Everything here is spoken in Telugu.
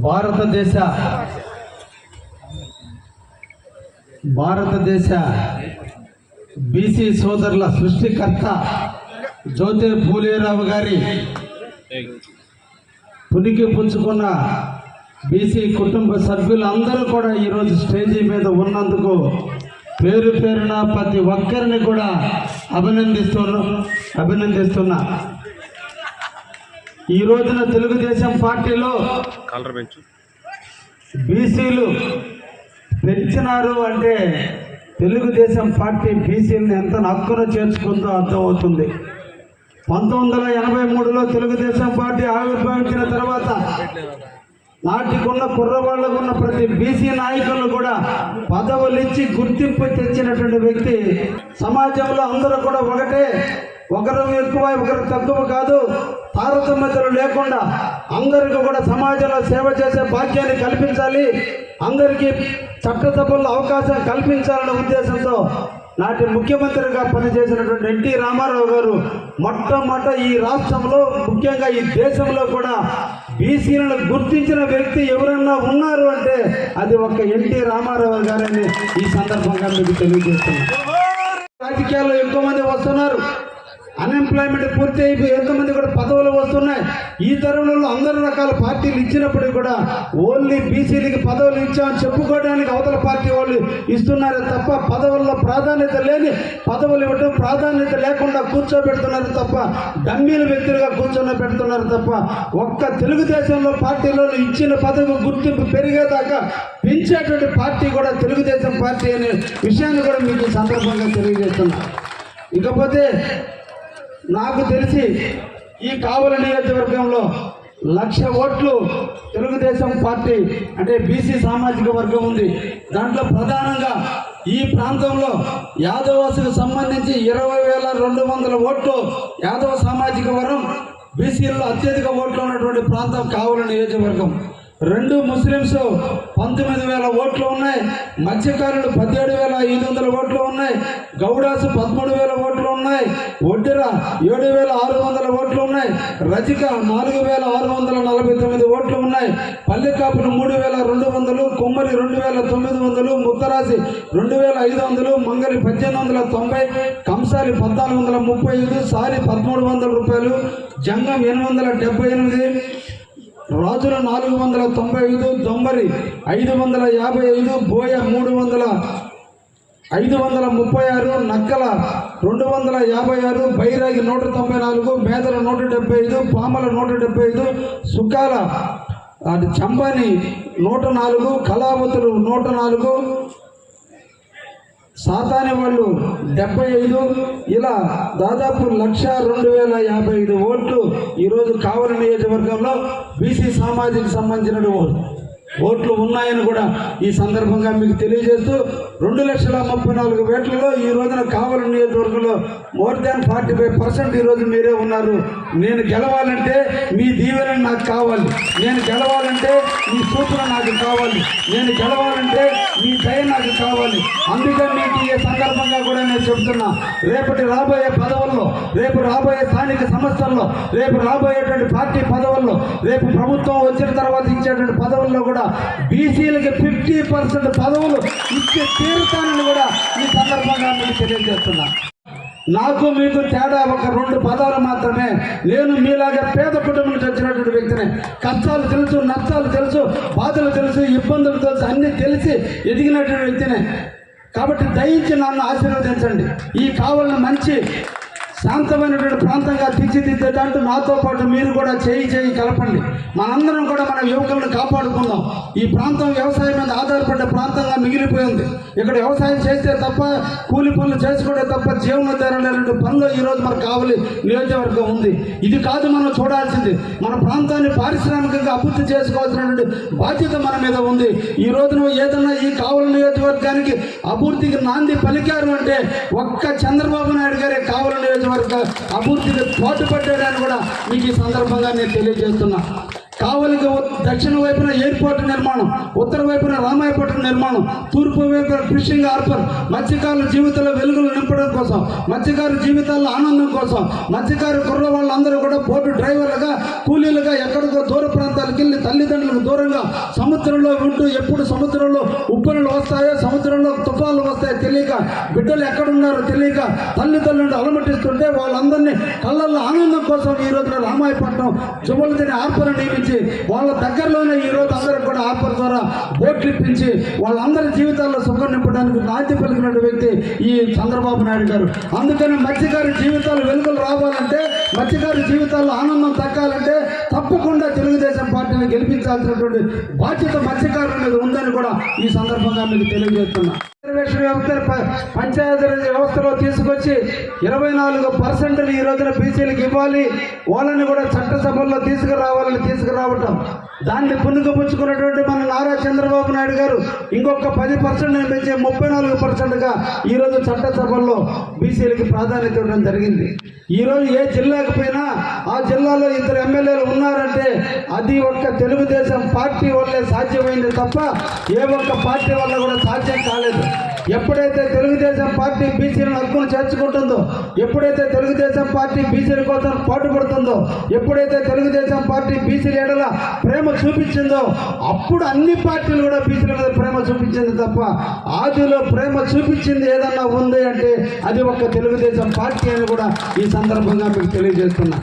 భారతదేశ భారతదేశ బీసీ సోదరుల సృష్టికర్త జ్యోతి పూలేరావు గారి పునికి పుంచుకున్న బీసీ కుటుంబ సభ్యులందరూ కూడా ఈరోజు స్టేజీ మీద ఉన్నందుకు పేరు పేరున ప్రతి ఒక్కరిని కూడా అభినందిస్తున్నా అభినందిస్తున్నా. ఈ రోజున తెలుగుదేశం పార్టీలో బీసీలు పెంచినారు అంటే తెలుగుదేశం పార్టీ బీసీలను ఎంత హక్కున చేర్చుకుందో అర్థమవుతుంది. పంతొమ్మిది వందల ఎనభై మూడులో తెలుగుదేశం పార్టీ ఆవిర్భవించిన తర్వాత నాటికున్న కుర్రవాళ్ళకు ఉన్న ప్రతి బీసీ నాయకులను కూడా పదవులు ఇచ్చి గుర్తింపు తెచ్చినటువంటి వ్యక్తి. సమాజంలో అందరూ కూడా ఒకటే ఒకరు ఎక్కువ ఒకరు తక్కువ కాదు. తారతమ్యతలు లేకుండా అందరికీ కూడా సమాజంలో సేవ చేసే భాగ్యాన్ని కల్పించాలి. అందరికీ చట్టసభల్లో అవకాశం కల్పించాలనే ఉద్దేశంతో నాటి ముఖ్యమంత్రిగా పనిచేసినటువంటి ఎన్టీ రామారావు గారు మొట్టమొదట ఈ రాష్ట్రంలో ముఖ్యంగా ఈ దేశంలో కూడా బీసీలను గుర్తించిన వ్యక్తి ఎవరన్నా ఉన్నారు అంటే అది ఒక ఎన్టీ రామారావు గారని ఈ సందర్భంగా మీకు తెలియజేస్తున్నాను. రాజకీయాల్లో ఎక్కువ మంది వస్తున్నారు. అన్ఎంప్లాయ్మెంట్ పూర్తి అయిపోయి ఎంతమంది కూడా పదవులు వస్తున్నాయి. ఈ తరుణంలో అందరు రకాల పార్టీలు ఇచ్చినప్పటికీ కూడా ఓన్లీ బీసీలకి పదవులు ఇచ్చామని చెప్పుకోవడానికి అవతల పార్టీ వాళ్ళు ఇస్తున్నారే తప్ప పదవుల్లో ప్రాధాన్యత లేని పదవులు ఇవ్వడం ప్రాధాన్యత లేకుండా కూర్చోబెడుతున్నారు తప్ప డమ్మీల వ్యక్తులుగా కూర్చొని పెడుతున్నారు తప్ప ఒక్క తెలుగుదేశంలో పార్టీలో ఇచ్చిన పదవి గుర్తింపు పెరిగేదాకా పెంచేటువంటి పార్టీ కూడా తెలుగుదేశం పార్టీ అనే విషయాన్ని కూడా మీకు సందర్భంగా తెలియజేస్తున్నా. ఇకపోతే నాకు తెలిసి ఈ కావలి నియోజకవర్గంలో లక్ష ఓట్లు తెలుగుదేశం పార్టీ అంటే బీసీ సామాజిక వర్గం ఉంది. దాంట్లో ప్రధానంగా ఈ ప్రాంతంలో యాదవాసుకు సంబంధించి ఇరవై వేల రెండు వందల ఓట్లు యాదవ సామాజిక వర్గం బీసీల్లో అత్యధిక ఓట్లు ఉన్నటువంటి ప్రాంతం కావుల నియోజకవర్గం. రెండు ముస్లిమ్స్ పంతొమ్మిది వేల ఓట్లు ఉన్నాయి మత్స్యకారులు పదిహేడు వేల ఐదు వందల ఓట్లు ఉన్నాయి గౌడాసు పదమూడు వేల ఓట్లు ఉన్నాయి. ఒడ్డిర ఏడు వేల ఆరు వందల ఓట్లు ఉన్నాయి. రజిక నాలుగు వేల ఆరు వందల నలభై తొమ్మిది ఓట్లు ఉన్నాయి. పల్లెకాపులు మూడు వేల రెండు వందలు కొమ్మరి రెండు వేల తొమ్మిది వందలు ముత్తరాజి రెండు వేల ఐదు వందలు మంగలి పద్దెనిమిది వందల తొంభై కంసాలి పద్నాలుగు వందల ముప్పై ఐదు సారి పదమూడు వందల రూపాయలు జంగం ఎనిమిది వందల డెబ్బై ఎనిమిది రాజుల నాలుగు వందల తొంభై ఐదు దొంబరి ఐదు వందల యాభై ఐదు బోయ మూడు వందల ఐదు వందల ముప్పై ఆరు నక్కల రెండు వందల యాభై ఆరు బైరాగి నూట తొంభై నాలుగు మేదల నూట డెబ్బై ఐదు పామల నూట డెబ్బై ఐదు సుఖాల అది నూట నాలుగు కళావతులు నూట నాలుగు సాతాని వాళ్ళు డెబ్బై ఐదు ఇలా దాదాపు లక్ష రెండు వేల యాభై ఐదు ఓట్లు ఈరోజు కావలి నియోజకవర్గంలో బీసీ సామాజిక సంబంధించిన ఓట్లు ఓట్లు ఉన్నాయని కూడా ఈ సందర్భంగా మీకు తెలియజేస్తూ రెండు లక్షల ముప్పై నాలుగు వేట్లలో ఈ రోజున కావలి నియోజకవర్గంలో more than forty five percent ఈరోజు మీరే ఉన్నారు. నేను గెలవాలంటే మీ దీవెన నాకు కావాలి. నేను గెలవాలంటే మీ సూచన నాకు కావాలి. నేను గెలవాలంటే మీ దయ నాకు కావాలి. అందుకే మీకు ఈ సందర్భంగా కూడా నేను చెబుతున్నా రేపటి రాబోయే పదవుల్లో రేపు రాబోయే స్థానిక సంస్థల్లో రేపు రాబోయేటువంటి పార్టీ పదవుల్లో రేపు ప్రభుత్వం వచ్చిన తర్వాత ఇచ్చేటువంటి పదవుల్లో కూడా బీసీలకి ఫిఫ్టీ పర్సెంట్ పదవులు ఇచ్చే తీరుతానని కూడా ఈ సందర్భంగా మీకు తెలియజేస్తున్నా. నాకు మీకు తేడా ఒక రెండు పదాలు మాత్రమే. నేను మీలాగా పేద కుటుంబం నుంచి వచ్చినటువంటి వ్యక్తిని కష్టాలు తెలుసు నష్టాలు తెలుసు బాధలు తెలుసు ఇబ్బందులు తెలుసు అన్నీ తెలిసి ఎదిగినటువంటి వ్యక్తిని. కాబట్టి దయించి నన్ను ఆశీర్వదించండి. ఈ కావాలని మంచి శాంతమైనటువంటి ప్రాంతంగా తీర్చిదిద్దే దాంట్లో నాతో పాటు మీరు కూడా చేయి చేయి కలపండి. మనందరం కూడా మన యువకులను కాపాడుకుందాం. ఈ ప్రాంతం వ్యవసాయం మీద ఆధారపడ్డ ప్రాంతంగా మిగిలిపోయింది. ఇక్కడ వ్యవసాయం చేస్తే తప్ప కూలి పనులు చేసుకోవడం తప్ప జీవనోద్ధారం లేనటువంటి పనులు ఈరోజు మనకు కావాలి నియోజకవర్గం ఉంది. ఇది కాదు మనం చూడాల్సింది. మన ప్రాంతాన్ని పారిశ్రామికంగా అభివృద్ధి చేసుకోవాల్సినటువంటి బాధ్యత మన మీద ఉంది. ఈ రోజు నువ్వు ఏదన్నా ఈ కావలి నియోజకవర్గానికి అభివృద్ధికి నాంది పలికారు అంటే ఒక్క చంద్రబాబు నాయుడు గారే కావలి నియోజకవర్గం అభివృద్ధికి తోడ్పడ్డాడని కూడా మీకు ఈ సందర్భంగా నేను తెలియజేస్తున్నా. కావలికి దక్షిణ వైపున ఎయిర్పోర్ట్ నిర్మాణం ఉత్తర వైపున రామాయపట్నం నిర్మాణం తూర్పు వైపున ఫిషింగ్ హార్బర్ మత్స్యకారుల జీవితాల్లో వెలుగులు నింపడం కోసం మత్స్యకారు జీవితాల్లో ఆనందం కోసం మత్స్యకారు కుర్ర వాళ్ళందరూ కూడా బోటు డ్రైవర్లుగా కూలీలుగా ఎక్కడికో దూర ప్రాంతాలకు వెళ్ళి తల్లిదండ్రులకు దూరంగా సముద్రంలో ఉంటూ ఎప్పుడు సముద్రంలో ఉప్పునలు వస్తాయో సముద్రంలో తుఫాన్లు వస్తాయో తెలియక బిడ్డలు ఎక్కడున్నారో తెలియక తల్లిదండ్రులను అలమటిస్తుంటే వాళ్ళందరినీ కళ్ళల్లో ఆనందం కోసం ఈ రోజున రామాయపట్నం జుబలదిని ఆర్పర్ నియమించి వాళ్ళ దగ్గరలోనే ఈ రోజు అందరికి కూడా ఆఫర్ ద్వారా బోట్లు ఇప్పించి వాళ్ళందరి జీవితాల్లో సుఖం నింపడానికి నాంది పలికిన వ్యక్తి ఈ చంద్రబాబు నాయుడు గారు. అందుకని మత్స్యకారి జీవితాలు వెలుగులు రావాలంటే మత్స్యకారి జీవితాల్లో ఆనందం తగ్గాలంటే తప్పకుండా తెలుగుదేశం పార్టీని గెలిపించాల్సినటువంటి బాధ్యత మత్స్యకారుల మీద ఉందని కూడా ఈ సందర్భంగా మీకు తెలియజేస్తున్నా. కార్పొరేషన్ వ్యవస్థను పంచాయతీ వ్యవస్థలో తీసుకొచ్చి ఇరవై నాలుగు పర్సెంట్లు ఈ రోజున బీసీలకు ఇవ్వాలి. వాళ్ళని కూడా చట్టసభల్లో తీసుకురావాలని తీసుకురావటం. దాన్ని పుణుకుపుచ్చుకున్నటువంటి మన నారా చంద్రబాబు నాయుడు గారు ఇంకొక పది పర్సెంట్ పెంచి ముప్పై నాలుగు పర్సెంట్గా ఈరోజు చట్టసభల్లో బీసీలకి ప్రాధాన్యత ఇవ్వడం జరిగింది. ఈరోజు ఏ జిల్లాకు పోయినా ఆ జిల్లాలో ఇద్దరు ఎమ్మెల్యేలు ఉన్నారంటే అది ఒక్క తెలుగుదేశం పార్టీ వల్లే సాధ్యమైంది తప్ప ఏ ఒక్క పార్టీ వల్ల కూడా సాధ్యం కాలేదు. ఎప్పుడైతే తెలుగుదేశం పార్టీ బీసీలను హక్కును చేర్చుకుంటుందో ఎప్పుడైతే తెలుగుదేశం పార్టీ బీసీల కోసం పాటుపడుతుందో ఎప్పుడైతే తెలుగుదేశం పార్టీ బీసీల ఎడల ప్రేమ చూపించిందో అప్పుడు అన్ని పార్టీలు కూడా బీసీల మీద ప్రేమ చూపించింది తప్ప ఆదిలో ప్రేమ చూపించింది ఏదన్నా ఉంది అంటే అది ఒక తెలుగుదేశం పార్టీ అని కూడా ఈ సందర్భంగా మీకు తెలియజేస్తున్నా.